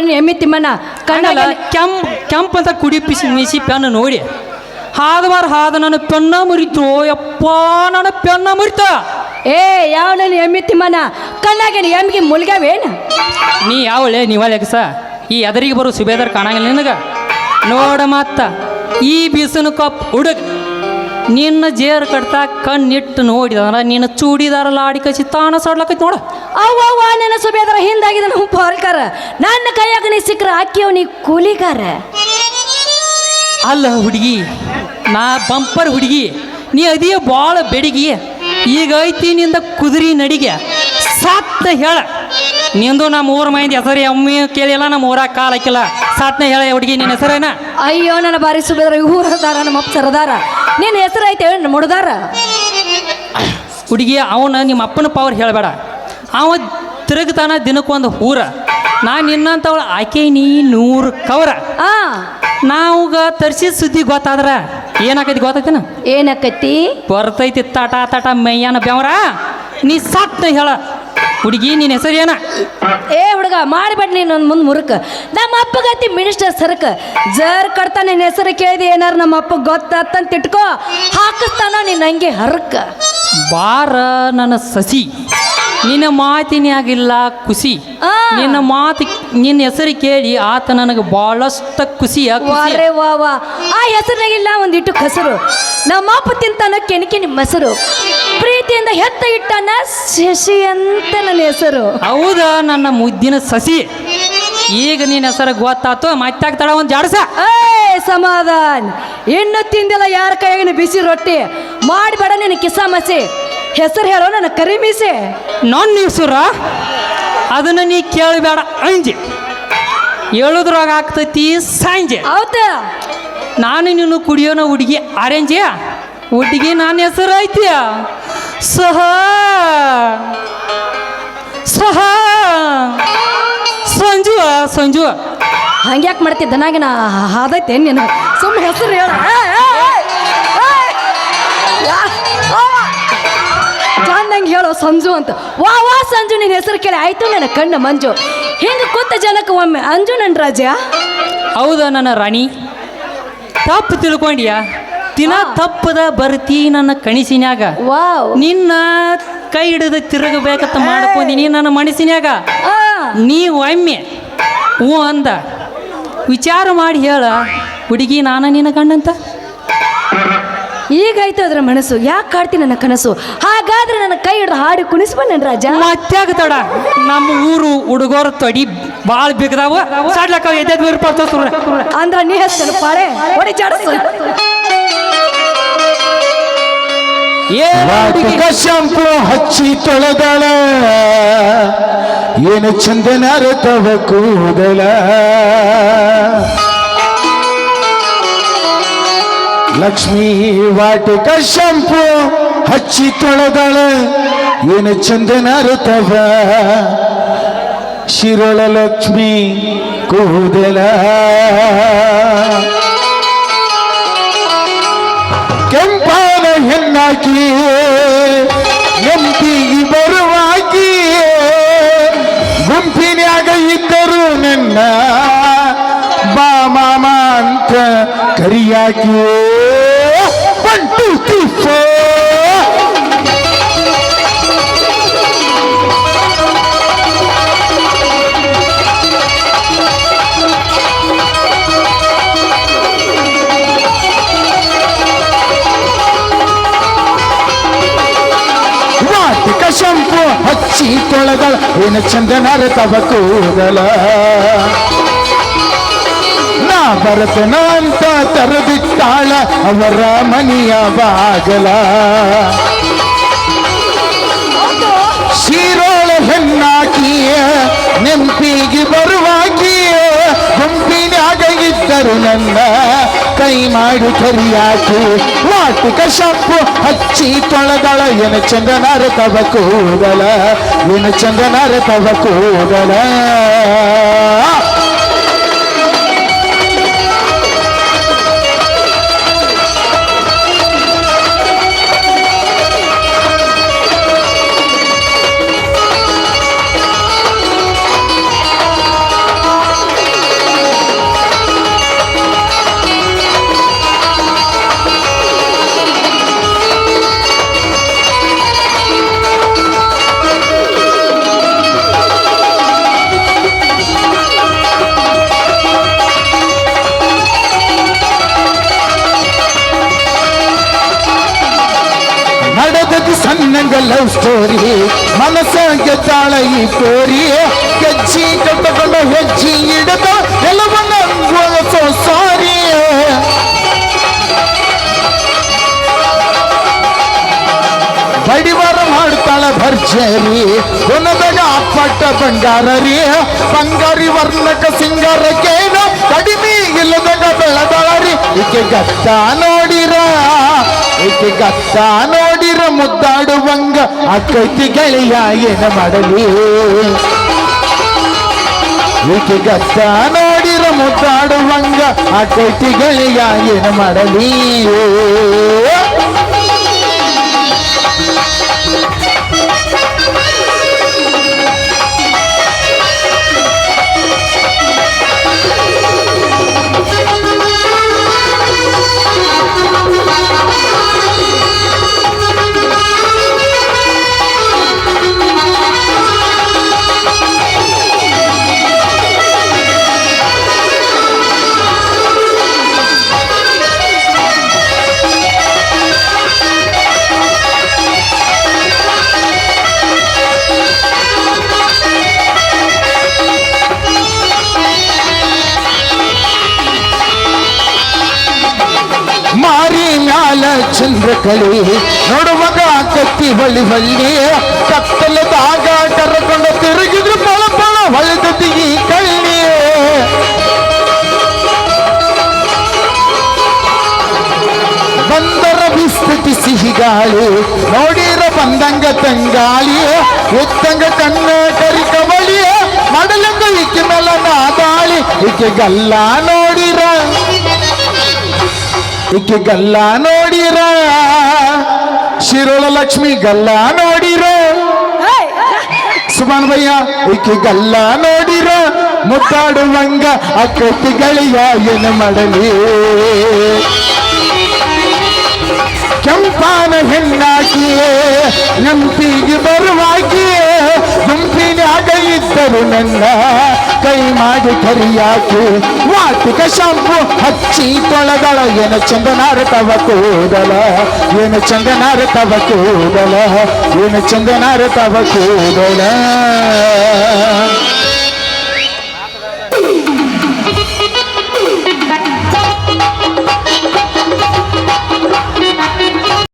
ನೀನು ಎಮ್ಮೆ ತಿಮ್ಮಣ್ಣ ಕಣ್ಣಲ್ಲ ಕಣ್ಣಾಗ ಕೆಂಪ್ ಕೆಂಪ್ ಅಂತ ಕುಡಿ ಪಿಸಿ ಮಿಸಿ ಪೆನ್ನು ನೋಡಿ. ಹಾದವಾರ ಹಾದ ನನ್ನ ಪೆನ್ನ ಮುರಿತು ಯಪ್ಪ ನನ್ನ ಪೆನ್ನ ಮುರಿತ. ಏ ಯಾವ ನನ್ನ ಎಮ್ಮಿ ತಿಮ್ಮಣ್ಣ ಕಣ್ಣಾಗೇನು ಎಮ್ಮಿಗೆ ಮುಲ್ಗಾವೇನು ನೀ ಯಾವಳೆ ನೀವ ಸ ಈ ಎದರಿಗೆ ಬರೋ ಸುಬೇದರ್ ಕಾಣಂಗಿಲ್ಲ ನಿನಗ? ನೋಡ ಮತ್ತ ಈ ಬಿಸಿನ ಕಪ್ ಹುಡುಗ. ನಿನ್ನ ಜೇರ್ ಕಟ್ತಾ ಕಣ್ಣಿಟ್ಟು ನೋಡಿದ ನಿನ್ನ ಚೂಡಿದಾರ ಲಾಡಿ ಕಸಿ ತಾನ ಸಡ್ಲಕೈತಿ ನೋಡ. ಅವ್ವ ಅವ್ವ ನನ್ನ ಸುಬೇದರ ಹಿಂದಾಗಿದೆ ನಮ್ಮ ಪೋಲ್ಕಾರ ನನ್ನ ಕೈಯಾಗ ನೀ ಸಿಕ್ಕರ ಅಕ್ಕಿಯವ್ ನೀ ಕೂಲಿಗಾರ. ಅಲ್ಲ ಹುಡುಗಿ ನಾ ಬಂಪರ್ ಹುಡುಗಿ ನೀ ಅದೇ ಭಾಳ ಬೆಡಿಗಿ. ಈಗ ಐತಿ ನಿಂದ ಕುದುರಿ ನಡಿಗೆ. ಸತ್ತ ಹೇಳ. ನಿಂದು ನಮ್ಮ ಊರ ಮೈಂದ ಹೆಸರು ಅಮ್ಮಿ ಕೇಳಿಲ್ಲ ನಮ್ಮ ಊರಾಗ ಕಾಲ್ ಹಾಕಿಲ್ಲ. ಸತ್ನ ಹೇಳ ಹುಡುಗಿ ನಿನ್ನ ಹೆಸರೇನ? ಅಯ್ಯೋ ನನ್ನ ಬಾರಿ ಸುಬೇದ್ರ ಊರದಾರ ನಮ್ಮ ಅಪ್ಪ ಸರದಾರ. ನಿನ್ನ ಹೆಸರು ಐತೆ ಮುಡ್ದಾರ ಹುಡುಗಿ ಅವನ ನಿಮ್ಮ ಅಪ್ಪನ ಪವರ್ ಹೇಳಬೇಡ. ಅವ ತಿರುಗತಾನ ದಿನಕ್ಕೊಂದು ಊರ ನಾ ನಿನ್ನಂತವಳ ಆಕೆ ನೀ ನೂರು ಕವರ. ನಾವುಗ ತರ್ಸಿದ ಸುದ್ದಿ ಗೊತ್ತಾದ್ರ? ಏನಾಕೈತಿ ಗೊತ್ತೈತಿನ? ಏನಾಕೈತಿ? ಬರ್ತೈತಿ ತಟ ತಟ ಮೈಯಾನ ಬೆವರ. ನೀ ಸತ್ತ ಹೇಳ. ಹುಡುಗಿ ನಿನ್ನ ಹೆಸರು ಏನ? ಏ ಹುಡುಗ ಮಾಡಿಬೇಡ ನೀನು ನನ್ನ ಮುಂದೆ ಮುರುಕ. ನಮ್ಮ ಅಪ್ಪಗತಿ ಮಿನಿಸ್ಟರ್ ಸರಕ. ಜರ್ ಕಡ್ತಾ ನಿನ್ನ ಹೆಸರು ಕೇಳಿದೆ ಏನಾರ ನಮ್ಮ ಅಪ್ಪ ಗೊತ್ತಾತಂತ ಇಟ್ಕೋ. ಹಾಕಿಸ್ತಾನ ನೀನು ಹಂಗೆ ಹರಕ. ಬಾರ ನನ್ನ ಸಸಿ. ನಿನ್ನ ಮಾತಿನಾಗಿಲ್ಲ ಖುಷಿ. ನಿನ್ನ ಮಾತು ನಿನ್ನ ಹೆಸರು ಕೇಳಿ ಆತ ನನಗೆ ಬಹಳಷ್ಟು ಖುಷಿ. ವಾರೆ ವಾ ವಾ. ಆ ಹೆಸರಿನಾಗಿಲ್ಲ ಒಂದಿಟ್ಟು ಕಸರು. ನಮ್ಮ ಅಪ್ಪ ತಿಂತಾನ ಕೆಣಕಿ ಹೆಸರು. ಪ್ರೀತಿಯಿಂದ ಹೆತ್ತ ಇಟ್ಟಾನ ಶಶಿ ಅಂತ ನನ್ನ ಹೆಸರು. ಹೌದಾ ನನ್ನ ಮುದ್ದಿನ ಸಸಿ? ಈಗ ನಿನ್ನ ಹೆಸರು ಗೊತ್ತಾತು ಮತ್ತಾಗ್ತಾಳ ಒಂದು ಜಾಡಸ. ಏ ಸಮಾಧಾನ್. ಇನ್ನು ತಿಂದಿಲ್ಲ ಯಾರ ಕೈಯಾಗಿನ ಬಿಸಿ ರೊಟ್ಟಿ? ಮಾಡಬೇಡ ನಿನ್ನ ಕಿಸಾ ಮಸಿ. ಹೆಸರು ಹೇಳೋ ನನ್ನ ಕರಿ ಮೀಸೆ ನನ್ನ ಹೆಸರ ಅದನ್ನ ನೀ ಕೇಳಬೇಡ ಅಂಜೆ. ಹೇಳುದ್ರಾಗ ಆಗ್ತೈತಿ ಸಾಂಜೆ. ಹೌದಾ. ನಾನು ನೀನು ಕುಡಿಯೋನ ಹುಡುಗಿ ಆರೆಂಜೆ ಹುಡುಗಿ ನನ್ನ ಹೆಸರು ಐತಿ. ಸಹ. ಸಹ. ಸಂಜು ಸಂಜು. ಹಂಗ್ಯಾಕೆ ಮಾಡ್ತಿದ್ದ ನಾಗಿನ ಹಾದೈತೆ ನೀನು ಸುಮ್ಮನೆ ಹೆಸರು ಹೇಳ. ಹೇಳೋ ಸಂಜು ಅಂತ. ವಾ ವಾ ಸಂಜು ನಿನ್ನ ಹೆಸರು ಕೇಳಿ. ಆಯ್ತು ನನ್ನ ಕಣ್ಣು ಮಂಜು. ಹಿಂಗೆ ಕೂತ ಜನಕ್ಕೆ ಒಮ್ಮೆ ಅಂಜು ನನ್ನ ರಾಜ? ಹೌದ ನನ್ನ ರಾಣಿ? ತಪ್ಪು ತಿಳ್ಕೊಂಡ್ಯ? ದಿನ ತಪ್ಪದ ಬರ್ತಿ ನನ್ನ ಕಣಿಸಿನ್ಯಾಗ. ವಾ ನಿನ್ನ ಕೈ ಹಿಡಿದ ತಿರುಗಬೇಕಂತ ಮಾಡ್ಕೊಂಡಿನಿ ನನ್ನ ಮನಸ್ಸಿನ್ಯಾಗ ಆ. ನೀ ಒಮ್ಮೆ ಹ್ಞೂ ಅಂದ. ವಿಚಾರ ಮಾಡಿ ಹೇಳ ಹುಡುಗಿ ನಾನು ನಿನ್ನ ಗಂಡಂತ? ಈಗಾಯ್ತು ಅದ್ರ ಮನಸ್ಸು. ಯಾಕೆ ಕಾಡ್ತಿ ನನ್ನ ಕನಸು? ಹಾಗಾದ್ರೆ ನನ್ನ ಕೈ ಹಿಡಿದು ಹಾಡಿ ಕುಣಿಸ್ಬ ನನ್ನ ರಾಜ. ಮತ್ಯಾಗ ತಡ. ನಮ್ಮ ಊರು ಹುಡುಗರು ತೊಡಿ ಭಾಳ ಬಿಗದಾವ. ಸಾಡ್ಲಕ್ಕ ಎದ್ದೆ ಬೀರ್ಪಡ್ತ ಅಂದ್ರ ನೀ ಹೆಸರು ಪಾಳೆ. ಹೊಡಿ ಜಾಡಸು. ಶಂಪು ಹಚ್ಚಿ ತೊಳೆದಳ. ಏನು ಚಂದನ ಕೂದಲ. ಲಕ್ಷ್ಮೀ ವಾಟಿಕ ಶಂಪು ಹಚ್ಚಿ ತೊಳೆದಳ. ಏನು ಚಂದನ ರಥವ ಶಿರೋಳ ಲಕ್ಷ್ಮೀ ಕೂದಲ. ಕೆಂಪಾದ ಹೆಣ್ಣಾಕಿ ನೆಂಪಿಗೆ ಬರುವಾಗಿ ಗುಂಪಿನ್ಯಾಗ ಇದ್ದರು ನನ್ನ ಬಾ ಮಾಮ ಅಂತ ಕರಿಯಾಕಿ ಬಂಟು ತೀಫ ವಾಟಿಕ ಶಂಪು ಹಚ್ಚಿ ತೊಳೆದಳ ಏನು ಚಂದನರ ತವ ಕೂದಲ ನಾ ಬರತನ ಅಂತ ತರದಿಟ್ಟಾಳ ಅವರ ಮನೆಯ ಬಾಗಲ. ಶೀರೋಳ ಹೆಣ್ಣಾಕಿಯ ನೆಂಪಿಗೆ ಬರುವಾಕಿಯ ಗುಂಪಿನಾಗ ಇದ್ದರು ನನ್ನ ಕೈ ಮಾಡಿ ಕರಿಯಾಕಿ. ವಾಟಿಕ ಶಂಪು ಹಚ್ಚಿ ತೊಳೆದಳ, ಎನ ಚಂದನರ ತವ ಕೂದಲ ಏನು ಚಂದನರ ತವ ಕೂದಲ. ಗೆದ್ದಾಳ ಈ ಕೋರಿ ಗೆಜ್ಜಿ ಕಟ್ಟಕೊಂಡ ಹೆಜ್ಜಿ ಹಿಡಿದ ಎಲ್ಲವನ್ನ ಗೊಳಿಸೋ ಸಾರಿ ಬಡಿವಾರ ಮಾಡ್ತಾಳ ಭರ್ಜರಿ ಗುಣದಾಗ ಅಪ್ಪಟ್ಟ ಬಂಗಾರ ರೀ ಬಂಗಾರಿ ವರ್ಣಕ ಸಿಂಗಾರಕ್ಕೇನು ಕಡಿಮೆ ಇಲ್ಲದಾಗ ಬೆಳೆದಾಳ ರೀ ಈಕೆ ಗತ್ತ ನೋಡಿರ ಈಕೆ ಗತ್ತ ನೋಡಿರ ಮುದ್ದಾಡುವಂಗ ಅಕ್ಕೈತಿ ಗೆಳೆಯ ಏನ ಮಾಡಲಿ ಈಕೆ ಗತ್ತ ನೋಡಿರ ಮುದ್ದಾಡುವಂಗ ಅಕ್ಕೈತಿ ಗೆಳೆಯ ಏನ ಮಾಡಲಿ ಮ್ಯಾಲ ಚಂದ್ರಕಳಿ ನೋಡುವಾಗ ಕತ್ತಿ ಬಳಿ ಬಳ್ಳಿ ಕತ್ತಲದಾಗ ಕರ್ಕೊಂಡು ತಿರುಗಿದ್ರು ಪಳ ಪಳ ಹೊಳೆದತಿ ಈ ಕಳ್ಳಿ ಬಂದರ ಬಿಸ್ತತಿ ಸಿಹಿ ಗಾಳಿ ನೋಡಿರ ಬಂದಂಗ ತಂಗಾಳಿ ಎತ್ತಂಗ ಕಣ್ಣ ಕರಿ ಕಬಳಿ ಮಾಡಲಂಗ ಈಕೆ ಮೇಲ ನಾದಾಳಿ ಈಕೆ ಗಲ್ಲ ಈಕೆ ಗಲ್ಲ ನೋಡಿರ? ಶಿರೋಳ ಲಕ್ಷ್ಮಿ ಗಲ್ಲ ನೋಡಿರ ಸುಮನ್ ಭಯ್ಯ ಈಕೆ ಗಲ್ಲ ನೋಡಿರ? ಮುದ್ದಾಡುವಂಗ ಅಕ್ಕತ್ತಿಗಳಿಯ ಏನು ಮಾಡಲಿ? ಕೆಂಪಾನ ಹೆಣ್ಣಾಗಿಯೇ ನಂಪಿಗೆ ಬರುವಾಗಿಯೇ ಗುಂಪಿನಾಗ ಇದ್ದರು ನನ್ನ ಕೈ ಮಾಡಿ ಕರಿಯಾಕು ವಾಟಿಕ ಶಾಂಪು ಹಚ್ಚಿ ತೊಳೆದಳ ಏನು ಚಂದನಾರ ತವ ಕೂದಲ, ಏನು ಚಂದನಾರ ತವ ಕೂದಲ, ಏನು ಚಂದನಾರ ತವ ಕೂದಲ.